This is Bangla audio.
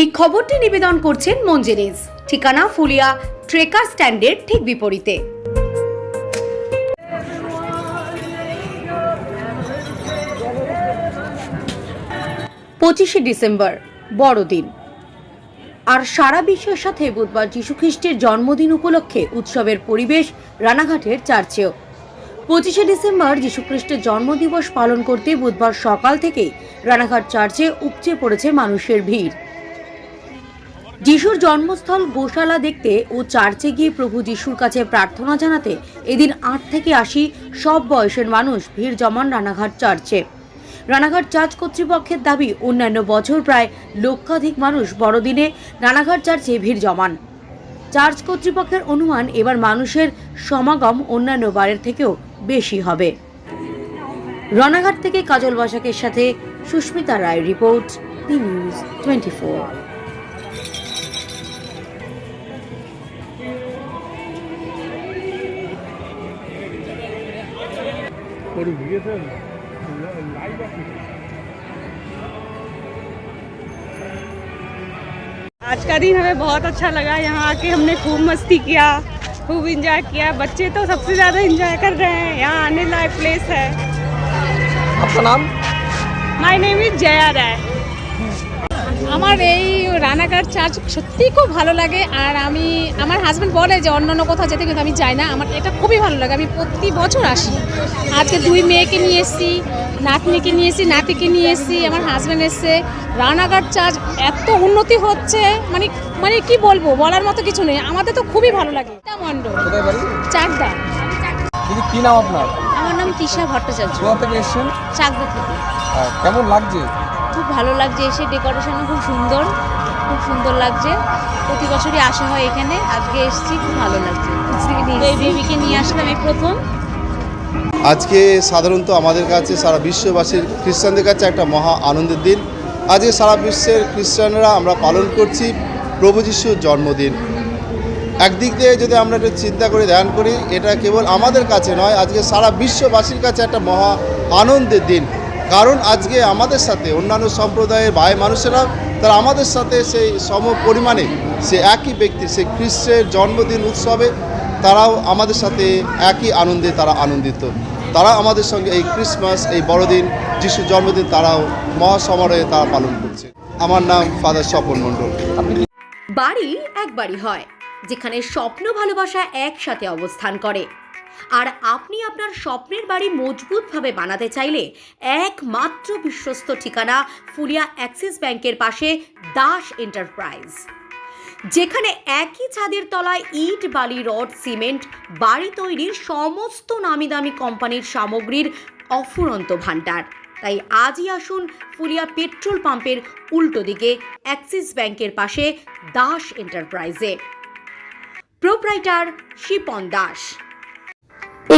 এই খবরটি নিবেদন করছেন মঞ্জেরিজ। ঠিকানা ফুলিয়া ট্রেকার স্ট্যান্ডের ঠিক বিপরীতে। পঁচিশে ডিসেম্বর, বড়দিন। আর সারা বিশ্বের সাথে বুধবার যীশুখ্রিস্টের জন্মদিন উপলক্ষে উৎসবের পরিবেশ রানাঘাটের চার্চেও। পঁচিশে ডিসেম্বর যীশুখ্রিস্টের জন্মদিবস পালন করতে বুধবার সকাল থেকেই রানাঘাট চার্চে উপচে পড়েছে মানুষের ভিড়। যিশুর জন্মস্থল গোশালা দেখতে ও চার্চে গিয়ে প্রভু যিশুর কাছে প্রার্থনা জানাতে এদিন আট থেকে আশি সব বয়সের মানুষ ভিড় জমান রানাঘাট চার্চে। রানাঘাট চার্চ কর্তৃপক্ষের দাবি, অন্যান্য বছর প্রায় লক্ষাধিক মানুষ বড়দিনে রানাঘাট চার্চে ভিড় জমান। চার্চ কর্তৃপক্ষের অনুমান, এবার মানুষের সমাগম অন্যান্য বারের থেকেও বেশি হবে। রানাঘাট থেকে কাজল বাসাকের সাথে Susmita Roy report the news twenty आज का दिन हमें बहुत अच्छा लगा यहाँ आके हमने खूब मस्ती किया खूब इंजॉय किया। बच्चे तो सबसे ज़्यादा इंजॉय कर रहे हैं यहाँ आने लायक प्लेस है। आपका नाम? My name is Jaya Roy আমার এই রানাঘাট চার্চ সত্যিই খুব ভালো লাগে আর আমি আমার হাজব্যান্ড বলে যে অন্য অন্য কোথাও যেতে কিন্তু আমি যাই না। আমার এটা খুবই ভালো লাগে। আমি প্রতি বছর আসি। আজকে দুই মেয়েকে নিয়ে এসেছি নাতনিকে নিয়ে এসেছি নাতিকে নিয়ে এসেছি। আমার হাজব্যান্ড এসছে। রানাঘাট চার্চ এত উন্নতি হচ্ছে মানে মানে কি বলব? বলার মতো কিছু নেই। আমাদের তো খুবই ভালো লাগে। মণ্ডল চাকদা। কি নাম আপনার? আমার নাম তৃষা ভট্টাচার্য। কোথা থেকে চাকদা থেকে। কেমন লাগছে? খুব ভালো লাগছে এসে। ডেকোরেশনও খুব সুন্দর খুব সুন্দর লাগছে। প্রতি বছরই আসা হয় এখানে। আজকে এসেছি খুব ভালো লাগছে। এই বেবিকে নিয়ে আসলাম এই প্রথম। আজকে সাধারণত আমাদের কাছে সারা বিশ্ববাসীর খ্রিস্টানদের কাছে একটা মহা আনন্দের দিন। আজকে সারা বিশ্বের খ্রিস্টানরা আমরা পালন করছি প্রভু যিশুর জন্মদিন। একদিক দিয়ে যদি আমরা একটু চিন্তা করে ধ্যান করি এটা কেবল আমাদের কাছে নয় আজকে সারা বিশ্ববাসীর কাছে একটা মহা আনন্দের দিন। কারণ আজকে আমাদের সাথে অন্যান্য সম্প্রদায়ের ভাই মানুষেরা, তারা আমাদের সাথে সেই সম পরিমাণে সে একই ব্যক্তি সেই খ্রিস্টের জন্মদিন উৎসবে, তারাও আমাদের সাথে একই আনন্দে তারা আনন্দিত। তারা আমাদের সঙ্গে এই ক্রিসমাস, এই বড়দিন যিশু জন্মদিন তারাও মহাসমারোহে তারা পালন করছে। আমার নাম ফাদার স্বপন মণ্ডল। বাড়ি একবারই হয়, যেখানে স্বপ্ন ভালোবাসা একসাথে অবস্থান করে। আর আপনি আপনার স্বপ্নের বাড়ি মজবুতভাবে বানাতে চাইলে একমাত্র বিশ্বস্ত ঠিকানা ফুলিয়া অ্যাক্সিস ব্যাংকের পাশে দাস এন্টারপ্রাইজ, যেখানে একই ছাদের তলায় ইট, বালি, রড, সিমেন্ট, বাড়ি তৈরির সমস্ত নামি দামি কোম্পানির সামগ্রীর অফুরন্ত ভাণ্ডার। তাই আজই আসুন ফুলিয়া পেট্রোল পাম্পের উল্টো দিকে অ্যাক্সিস ব্যাংকের পাশে দাস এন্টারপ্রাইজে। প্রোপ্রাইটার শিপন দাস।